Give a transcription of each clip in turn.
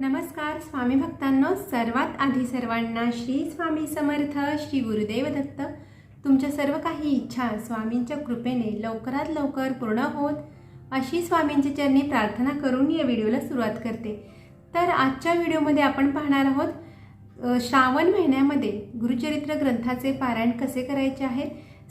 नमस्कार स्वामी भक्तांनो सर्वात आधी सर्वांना श्री स्वामी समर्थ श्री गुरुदेव दत्त. तुमच्या सर्व काही इच्छा स्वामींच्या कृपेने लवकरात लवकर पूर्ण होत अशी स्वामींच्या चरणी प्रार्थना करून या व्हिडिओला सुरुवात करते. तर आजच्या व्हिडिओमध्ये आपण पाहणार आहोत श्रावण महिन्यामध्ये गुरुचरित्र ग्रंथाचे पारायण कसे करायचे आहे?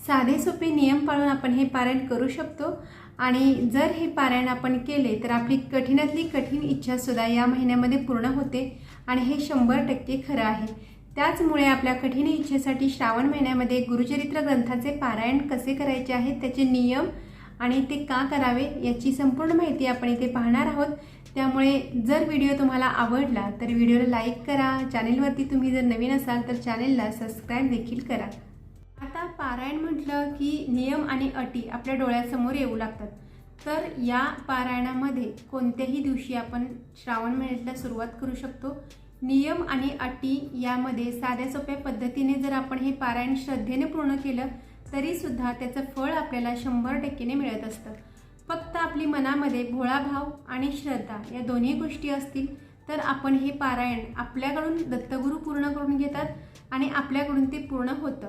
साधे सोपे नियम पाळून आपण हे पारायण करू शकतो. आणि जर हे पारायण आपण केले तर आपली कठीणातली कठीण इच्छासुद्धा या महिन्यामध्ये पूर्ण होते आणि हे शंभर टक्के खरं आहे. त्याचमुळे आपल्या कठीण इच्छेसाठी श्रावण महिन्यामध्ये गुरुचरित्र ग्रंथाचे पारायण कसे करायचे आहे त्याचे नियम आणि ते का करावे याची संपूर्ण माहिती आपण इथे पाहणार आहोत. त्यामुळे जर व्हिडिओ तुम्हाला आवडला तर व्हिडिओला लाईक करा. चॅनेलवरती तुम्ही जर नवीन असाल तर चॅनेलला सबस्क्राईब देखील करा. आता पारायण म्हटलं की नियम आणि अटी आपल्या डोळ्यासमोर येऊ लागतात. तर या पारायणामध्ये कोणत्याही दिवशी आपण श्रावण महिन्यातला सुरुवात करू शकतो. नियम आणि अटी यामध्ये साध्या सोप्या पद्धतीने जर आपण हे पारायण श्रद्धेने पूर्ण केलं तरीसुद्धा त्याचं फळ आपल्याला शंभर टक्केने मिळत असतं. फक्त आपली मनामध्ये भोळाभाव आणि श्रद्धा या दोन्ही गोष्टी असतील तर आपण हे पारायण आपल्याकडून दत्तगुरू पूर्ण करून घेतात आणि आपल्याकडून ते पूर्ण होतं.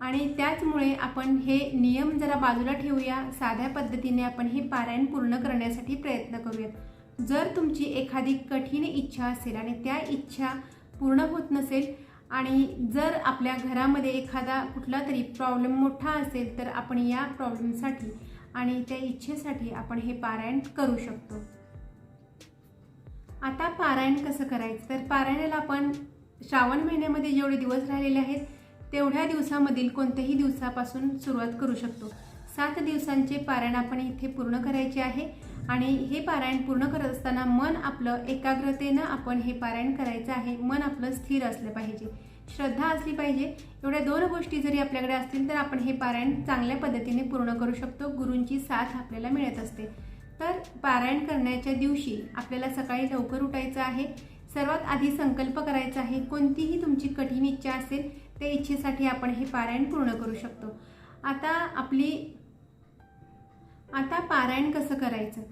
आणि त्याचमुळे आपण हे नियम जरा बाजूला ठेवूया. साध्या पद्धतीने आपण हे पारायण पूर्ण करण्यासाठी प्रयत्न करूयात. जर तुमची एखादी कठीण इच्छा असेल आणि त्या इच्छा पूर्ण होत नसेल आणि जर आपल्या घरामध्ये एखादा कुठला तरी प्रॉब्लेम मोठा असेल तर आपण या प्रॉब्लेमसाठी आणि त्या इच्छेसाठी आपण हे पारायण करू शकतो. आता पारायण कसं करायचं? तर पारायणाला आपण श्रावण महिन्यामध्ये जेवढे दिवस राहिलेले आहेत तेवढ्या दिवसामधील कोणत्याही दिवसापासून सुरुवात करू शकतो. सात दिवसांचे पारायण आपण इथे पूर्ण करायचे आहे आणि हे पारायण पूर्ण करत असताना मन आपलं एकाग्रतेनं आपण हे पारायण करायचं आहे. मन आपलं स्थिर असलं पाहिजे. श्रद्धा असली पाहिजे. एवढ्या दोन गोष्टी जरी आपल्याकडे असतील तर आपण हे पारायण चांगल्या पद्धतीने पूर्ण करू शकतो. गुरूंची साथ आपल्याला मिळत असते. तर पारायण करण्याच्या दिवशी आपल्याला सकाळी लवकर उठायचं आहे. सर्वात आधी संकल्प करायचा आहे. कोणतीही तुमची कठीण इच्छा असेल त्या इच्छेसाठी आपण हे पारायण पूर्ण करू शकतो. आता आपली आता पारायण कसं करायचं?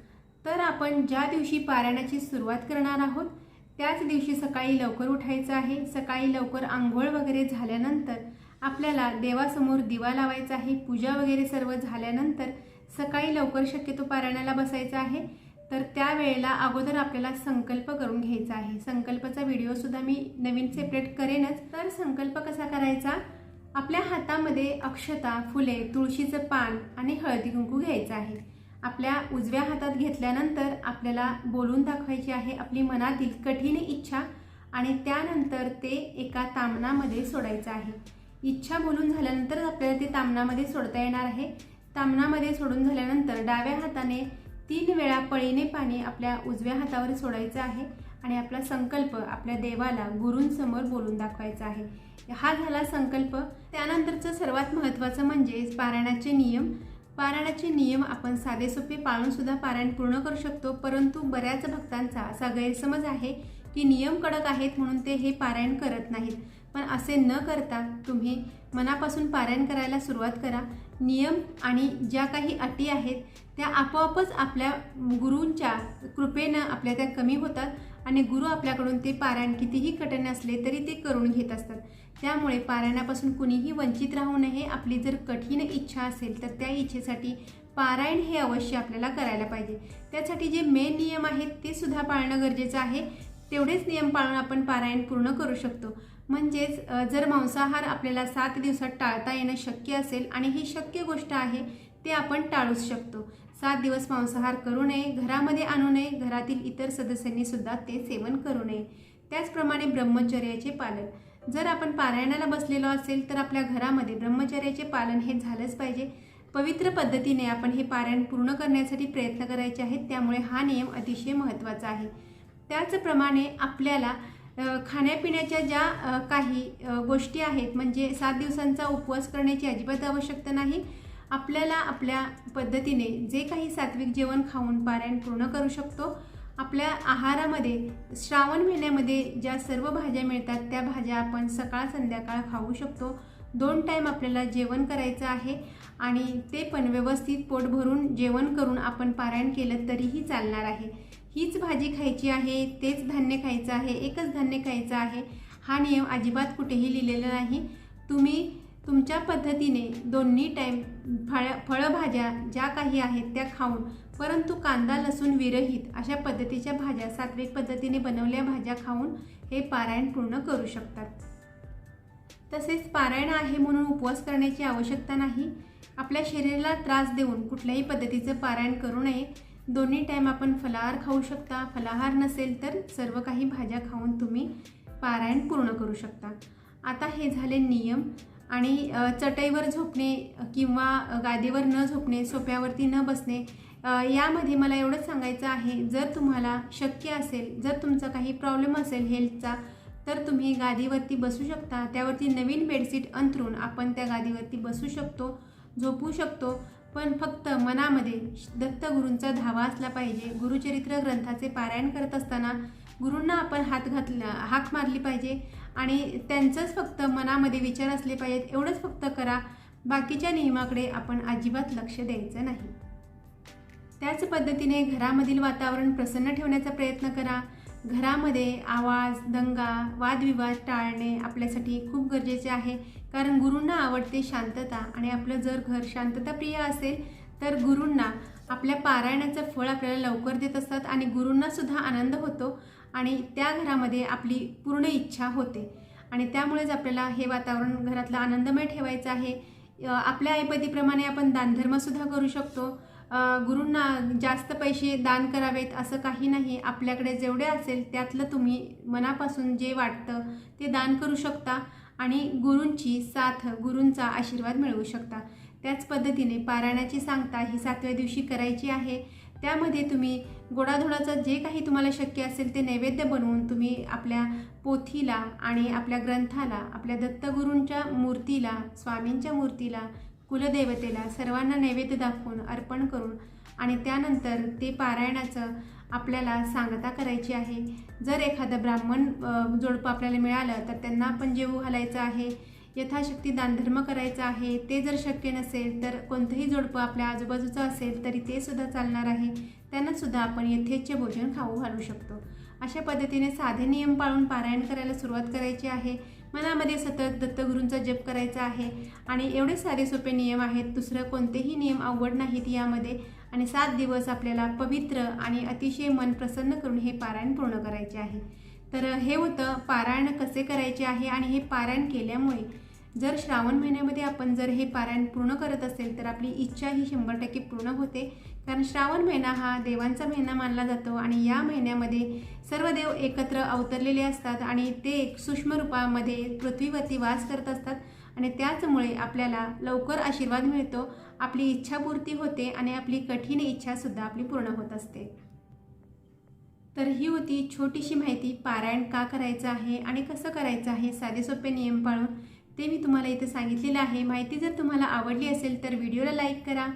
तर आपण ज्या दिवशी पारायणाची सुरुवात करणार आहोत त्याच दिवशी सकाळी लवकर उठायचं आहे. सकाळी लवकर आंघोळ वगैरे झाल्यानंतर आपल्याला देवासमोर दिवा लावायचा आहे. पूजा वगैरे सर्व झाल्यानंतर सकाळी लवकर शक्यतो पारायणाला बसायचं आहे. तर त्यावेळेला अगोदर आपल्याला संकल्प करून घ्यायचा आहे. संकल्पाचा व्हिडिओसुद्धा मी नवीन सेपरेट करेनच. तर संकल्प कसा करायचा? आपल्या हातामध्ये अक्षता फुले तुळशीचं पान आणि हळदी कुंकू घ्यायचं आहे. आपल्या उजव्या हातात घेतल्यानंतर आपल्याला बोलून दाखवायची आहे आपली मनातील कठीण इच्छा आणि त्यानंतर ते एका तामणामध्ये सोडायचं आहे. इच्छा बोलून झाल्यानंतर आपल्याला ते तामणामध्ये सोडता येणार आहे. तामणामध्ये सोडून झाल्यानंतर डाव्या हाताने तीन वेळा पळीने पाणी आपल्या उजव्या हातावर सोडायचं आहे आणि आपला संकल्प आपल्या देवाला गुरूंसमोर बोलून दाखवायचा आहे. हा झाला संकल्प. त्यानंतरचं सर्वात महत्त्वाचं म्हणजे पारायणाचे नियम. पारायणाचे नियम आपण साधे सोपे पाळूनसुद्धा पारायण पूर्ण करू शकतो परंतु बऱ्याच भक्तांचा असा गैरसमज आहे की नियम कडक आहेत म्हणून ते हे पारायण करत नाहीत. पण असे न करता तुम्ही मनापासून पारायण करायला सुरुवात करा. नियम आणि ज्या काही अटी आहेत त्या आपोआपच आपल्या गुरूंच्या कृपेनं आपल्या त्या कमी होतात आणि गुरु आपल्याकडून ते पारायण कितीही कठीण असले तरी ते करून घेत असतात. त्यामुळे पारायणापासून कुणीही वंचित राहू नये आपली जर कठीण इच्छा असेल तर त्या इच्छेसाठी पारायण हे अवश्य आपल्याला करायला पाहिजे. त्यासाठी जे मेन नियम आहेत ते सुद्धा पाळणं गरजेचं आहे. तेवढेच नियम पाळून आपण पारायण पूर्ण करू शकतो. म्हणजेच जर मांसाहार आपल्याला सात दिवसात टाळता येणं शक्य असेल आणि ही शक्य गोष्ट आहे ते आपण टाळूच शकतो. सात दिवस मांसाहार करू नये घरामध्ये आणू नये घरातील इतर सदस्यांनी सुद्धा ते सेवन करू नये. त्याचप्रमाणे ब्रह्मचर्याचे पालन. जर आपण पारायणाला बसलेलो असेल तर आपल्या घरामध्ये ब्रह्मचर्याचे पालन हे झालंच पाहिजे. पवित्र पद्धतीने आपण हे पारायण पूर्ण करण्यासाठी प्रयत्न करायचे आहेत त्यामुळे हा नियम अतिशय महत्त्वाचा आहे. त्याचप्रमाणे आपल्याला खाण्यापिण्याच्या ज्या काही गोष्टी आहेत म्हणजे सात दिवसांचा उपवास करण्याची अजिबात आवश्यकता नाही. आपल्याला आपल्या पद्धतीने जे काही सात्विक जेवण खाऊन पारायण पूर्ण करू शकतो. आपल्या आहारामध्ये श्रावण महिन्यामध्ये ज्या सर्व भाज्या मिळतात त्या भाज्या आपण सकाळ संध्याकाळ खाऊ शकतो. दोन टाईम आपल्याला जेवण करायचं आहे आणि ते पण व्यवस्थित पोट भरून जेवण करून आपण पारायण केलं तरीही चालणार आहे. हीच भाजी खायची आहे तेच धान्य खायचं आहे एकच धान्य खायचं आहे. हा नियम अजिबात कुठेही लिहिलेला नाही. तुम्ही तुमच्या पद्धतीने दोन्ही टाईम फळ फळभाज्या ज्या काही आहेत त्या खाऊन परंतु कांदा लसूण विरहित अशा पद्धतीच्या भाज्या सात्विक पद्धतीने बनवल्या भाज्या खाऊन हे पारायण पूर्ण करू शकतात. तसेच पारायण आहे म्हणून उपवास करण्याची आवश्यकता नाही. आपल्या शरीराला त्रास देऊन कुठल्याही पद्धतीचं पारायण करू नये. दोन्ही टाईम आपण फलाहार खाऊ शकता. फलाहार नसेल तर सर्व काही भाज्या खाऊन तुम्ही पारायण पूर्ण करू शकता. आता हे झाले नियम आणि चटईवर झोपणे किंवा गादीवर न झोपणे सोप्यावरती न बसणे यामध्ये मला एवढंच सांगायचं आहे. जर तुम्हाला शक्य असेल जर तुमचा काही प्रॉब्लेम असेल हेल्थचा तर तुम्ही गादीवरती बसू शकता. त्यावरती नवीन बेडशीट अंथरून आपण त्या गादीवरती बसू शकतो झोपू शकतो. पण फक्त मनामध्ये दत्तगुरूंचा धावा असला पाहिजे. गुरुचरित्र ग्रंथाचे पारायण करत असताना गुरूंना आपण हात घातला हाक मारली पाहिजे आणि त्यांचंच फक्त मनामध्ये विचार असले पाहिजेत एवढंच फक्त करा. बाकीच्या नियमाकडे आपण अजिबात लक्ष द्यायचं नाही. त्याच पद्धतीने घरामधील वातावरण प्रसन्न ठेवण्याचा प्रयत्न करा. घरामध्ये आवाज दंगा वादविवाद टाळणे आपल्यासाठी खूप गरजेचे आहे. कारण गुरूंना आवडते शांतता आणि आपलं जर घर शांतताप्रिय असेल तर गुरूंना आपल्या पारायणाचं फळ आपल्याला लवकर देत असतात आणि गुरूंनासुद्धा आनंद होतो आणि त्या घरामध्ये आपली पूर्ण इच्छा होते. आणि त्यामुळेच आपल्याला हे वातावरण घरातलं आनंदमय ठेवायचं आहे. आपल्या ऐपतीप्रमाणे आपण दानधर्मसुद्धा करू शकतो. गुरूंना जास्त पैसे दान करावेत असं काही नाही. आपल्याकडे जेवढे असेल त्यातलं तुम्ही मनापासून जे वाटतं ते दान करू शकता. आणि गुरूंची साथ गुरूंचा आशीर्वाद मिळवू शकता. त्याच पद्धतीने पारायणाची सांगता ही सातव्या दिवशी करायची आहे. त्यामध्ये तुम्ही गोडाधोडाचं जे काही तुम्हाला शक्य असेल ते नैवेद्य बनवून तुम्ही आपल्या पोथीला आणि आपल्या ग्रंथाला आपल्या दत्तगुरूंच्या मूर्तीला स्वामींच्या मूर्तीला कुलदेवतेला सर्वांना नैवेद्य दाखवून अर्पण करून आणि त्यानंतर ते पारायणाचं आपल्याला सांगता करायची आहे. जर एखादं ब्राह्मण जोडपं आपल्याला मिळालं तर त्यांना पण जेवू घालायचं आहे. यथाशक्ती दानधर्म करायचा आहे. ते जर शक्य नसेल तर कोणतंही जोडपं आपल्या आजूबाजूचं असेल तरी ते सुद्धा चालणार आहे. त्यांनासुद्धा आपण यथेच्छ भोजन खाऊ घालू शकतो. अशा पद्धतीने साधे नियम पाळून पारायण करायला सुरुवात करायची आहे. मनामध्ये सतत दत्तगुरूंचा जप करायचा आहे. आणि एवढे सारे सोपे नियम आहेत. दुसरं कोणतेही नियम अवघड नाहीत यामध्ये. आणि सात दिवस आपल्याला पवित्र आणि अतिशय मन प्रसन्न करून हे पारायण पूर्ण करायचे आहे. तर हे होतं पारायण कसे करायचे आहे आणि हे पारायण केल्यामुळे जर श्रावण महिन्यामध्ये आपण जर हे पारायण पूर्ण करत असेल तर आपली इच्छा ही शंभर टक्के पूर्ण होते. कारण श्रावण महिना हा देवांचा महिना मानला जातो आणि या महिन्यामध्ये सर्व देव एकत्र अवतरलेले असतात आणि ते एक सूक्ष्म रूपामध्ये पृथ्वीवरती वास करत असतात. आणि त्याचमुळे आपल्याला लवकर आशीर्वाद मिळतो आपली इच्छापूर्ती होते आणि आपली कठीण इच्छासुद्धा आपली पूर्ण होत असते. तर ही होती छोटीशी माहिती पारायण का करायचं आहे आणि कसं करायचं आहे साधे सोपे नियम पाळून. ते मी तुम्हाला इथे सांगितलेलं आहे. माहिती जर तुम्हाला आवडली असेल तर व्हिडिओला लाईक करा.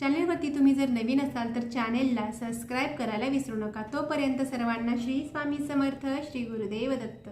चॅनेलवरती तुम्ही जर नवीन असाल तर चॅनेलला सबस्क्राईब करायला विसरू नका. तोपर्यंत सर्वांना श्री स्वामी समर्थ श्री गुरुदेव दत्त.